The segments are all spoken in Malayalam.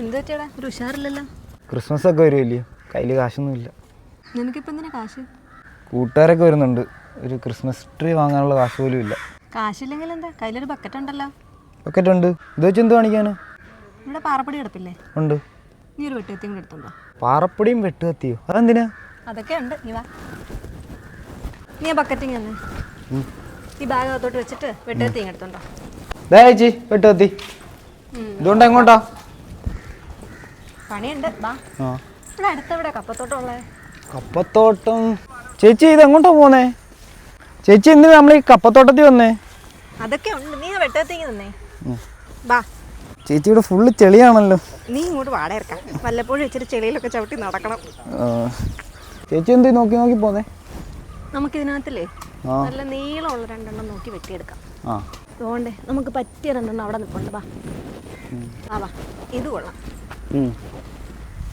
എന്ത് പറ്റിയടാ? ഒരു ഉഷാറില്ലല്ലോ. ക്രിസ്മസ് ഒക്കെ വരുമല്ലേ കയ്യിൽ കാശൊന്നുമില്ല. നിനക്കിപ്പോൾ എന്തിനാ കാശ്? കൂട്ടുകാരൊക്കെ വരുന്നുണ്ട്. ഒരു ക്രിസ്മസ് ട്രീ വാങ്ങാനുള്ള കാശ് പോലും ഇല്ല. കാശില്ലെങ്കിൽ എന്താ കയ്യിലൊരു ബക്കറ്റ് ഉണ്ടല്ലോ. ബക്കറ്റ് ഉണ്ട്. ഇത് വെച്ച് എന്ത് കാണിക്കാന്? ഇവിടെ പാറപ്പൊടി കിടപ്പില്ലേ? ഉണ്ട്. നീ ഒരു വെട്ടുകത്തിയും കൂടെ എടുത്തുണ്ടോ പാറപ്പൊടിയും വെട്ടുകത്തിയോ അതെന്തിനാ? അതൊക്കെ ഉണ്ട്. നീ വാ. നീ ആ ബക്കറ്റിങ് തന്നെ. ഈ ബാഗ് അകത്തോട്ട് വെച്ചിട്ട് വെട്ടുകത്തിയും എടുത്തോണ്ടോ ദേ ചേച്ചി വെട്ടുകത്തി ഇതുകൊണ്ട് എങ്ങോട്ടാ? പണിയുണ്ട് വാ ആ. ഇവിടെ അടുത്തെവിടെ കപ്പത്തോട്ടമുള്ളേ കപ്പത്തോട്ടം. ചേച്ചി ഇത് എങ്ങോട്ടാ പോന്നേ? ചേച്ചി എന്തിനാ നമ്മൾ ഈ കപ്പത്തോട്ടത്തിൽ വന്നേ? അതൊക്കെ ഉണ്ട്. നീ ആ വെട്ടുകത്തിങ് തന്നെ വാ ചേച്ചി ഇവിടെ ഫുള്ള് ചെളിയാണല്ലോ. നീ ഇങ്ങോട്ട് വാട ഇറക്കാം വല്ലപ്പോഴും ഇച്ചിരി ചെളിയിലൊക്കെ ചവിട്ടി നടക്കണം. ചേച്ചി എന്ത് നോക്കി നോക്കി പോന്നേ? നമുക്കിതിനകത്തില്ലേ നല്ല നീളമുള്ള രണ്ടെണ്ണം നോക്കി വെട്ടിയെടുക്കാം. ആ. അതുകൊണ്ടേ നമുക്ക് പറ്റിയ രണ്ടെണ്ണം അവിടെ നിൽപ്പുണ്ട് വാ. ആ വാ. ഇത് കൊള്ളാം.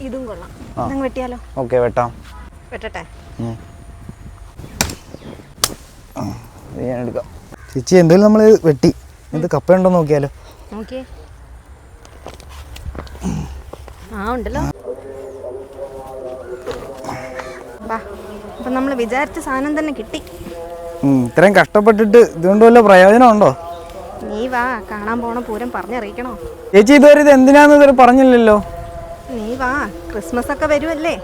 ഇതും കൊള്ളാം. നിങ്ങൾ വെട്ടിയാലോ? ഓക്കെ വെട്ടാം. വെട്ടട്ടെ. ആ, ഇത് ഞാൻ എടുക്കാം. ചേച്ചി എന്തായാലും നമ്മൾ വെട്ടി. എന്ത് കപ്പയുണ്ടോ നോക്കിയാലോ. നോക്കിയേ. ആ ഉണ്ടല്ലോ. അപ്പം നമ്മൾ വിചാരിച്ച സാധനം തന്നെ കിട്ടി. ഇത്രയും കഷ്ടപ്പെട്ടിട്ട് ഇതുകൊണ്ട് വല്ല പ്രയോജനം ഉണ്ടോ നീ വാ കാണാൻ പോണ പൂരം പറഞ്ഞറിയിക്കണോ? ചേച്ചി ഇതുവരെ ഇത് എന്തിനാന്ന് ഇതുവരെ പറഞ്ഞില്ലല്ലോ? നീ വാ ക്രിസ്മസ് ഒക്കെ വരുമല്ലേ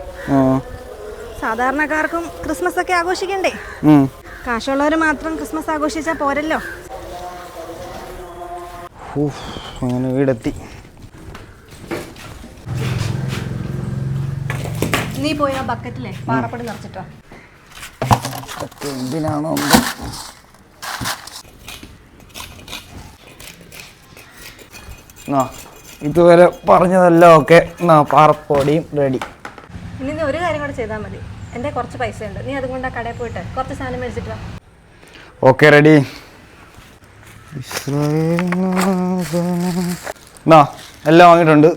സാധാരണക്കാർക്കും ക്രിസ്മസ് ഒക്കെ ആഘോഷിക്കണ്ടേ. കാശുള്ളവർ മാത്രം ക്രിസ്മസ് ആഘോഷിച്ചാ പോരല്ലോ. അങ്ങനെ വീടെത്തി. നീ പോയി ആ ബക്കറ്റിലെ പാറപ്പടി നിറച്ചിട്ടോ ഇതൊക്കെ എന്തിനാണോ എന്തോ. ആ ഇതുവരെ പറഞ്ഞതെല്ലാം ഓക്കെ. എന്നാ പാറപ്പൊടിയും റെഡി. ഇനി നീ ഒരു കാര്യം കൂടെ ചെയ്താൽ മതി. എന്റെ കുറച്ച് പൈസ ഉണ്ട് നീ അതുകൊണ്ട് ആ കടയിൽ പോയിട്ട് കുറച്ച് സാധനം മേടിച്ചിട്ട് വാ. Okay ready. എന്നാ എല്ലാം വാങ്ങിയിട്ടുണ്ട്.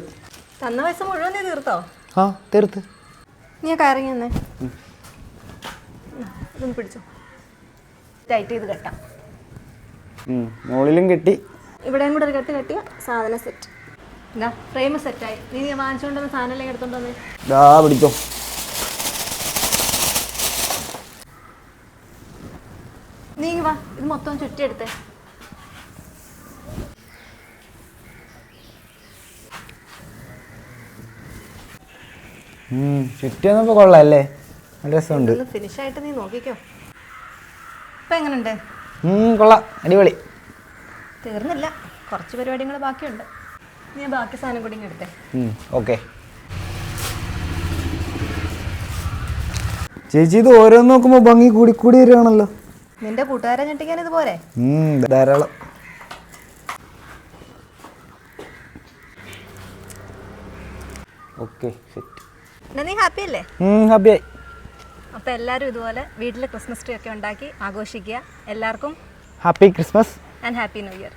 തന്ന പൈസ മുഴുവൻ നീ തീർത്തോ? ആ തീർത്ത്. നീ കയറി തന്നെ ഇതൊന്ന് പിടിച്ചോ. ടൈറ്റ് ചെയ്ത് കെട്ടാം. മുകളിലും കെട്ടി. ഇവിടെയും കൂടെ ഒരു കെട്ട് കെട്ടിയ സാധന സെറ്റ് എന്താ ഫ്രെയിം സെറ്റായി നീ വാങ്ങിച്ചുകൊണ്ട് വന്ന സാധനം എല്ലാം എടുത്തോണ്ട് വന്നേ? ദാ പിടിച്ചോ. നീ വാ ഇത് മൊത്തം ചുറ്റിയെടുത്തേ. ചുറ്റിയെന്നപ്പോ കൊള്ളാം അല്ലേ? നല്ല രസമുണ്ട്. ഫിനിഷ് ആയിട്ട് നീ നോക്കിക്കോ. ഇപ്പം എങ്ങനെയുണ്ട് കൊള്ളാം. അടിപൊളി. തീർന്നില്ല. കുറച്ച് പരിപാടികൾ ബാക്കിയുണ്ട്. നീ ബാക്കി സാധനം കൂടി എടുത്തേ. ഓക്കെ. ചേച്ചി ഇത് ഓരോന്ന് നോക്കുമ്പോ ഭംഗി കൂടി കൂടി വരികയാണല്ലോ. നിന്റെ കൂട്ടുകാരെ ഞെട്ടിക്കാൻ ഇത് പോരെ ധാരാളം. ഓക്കെ സെറ്റ് നീ ഹാപ്പി അല്ലേ? ഹാപ്പിയായി അപ്പോൾ എല്ലാവരും ഇതുപോലെ വീട്ടിൽ ക്രിസ്മസ് ട്രീ ഒക്കെ ഉണ്ടാക്കി ആഘോഷിക്കുക. എല്ലാവർക്കും happy Christmas and happy New Year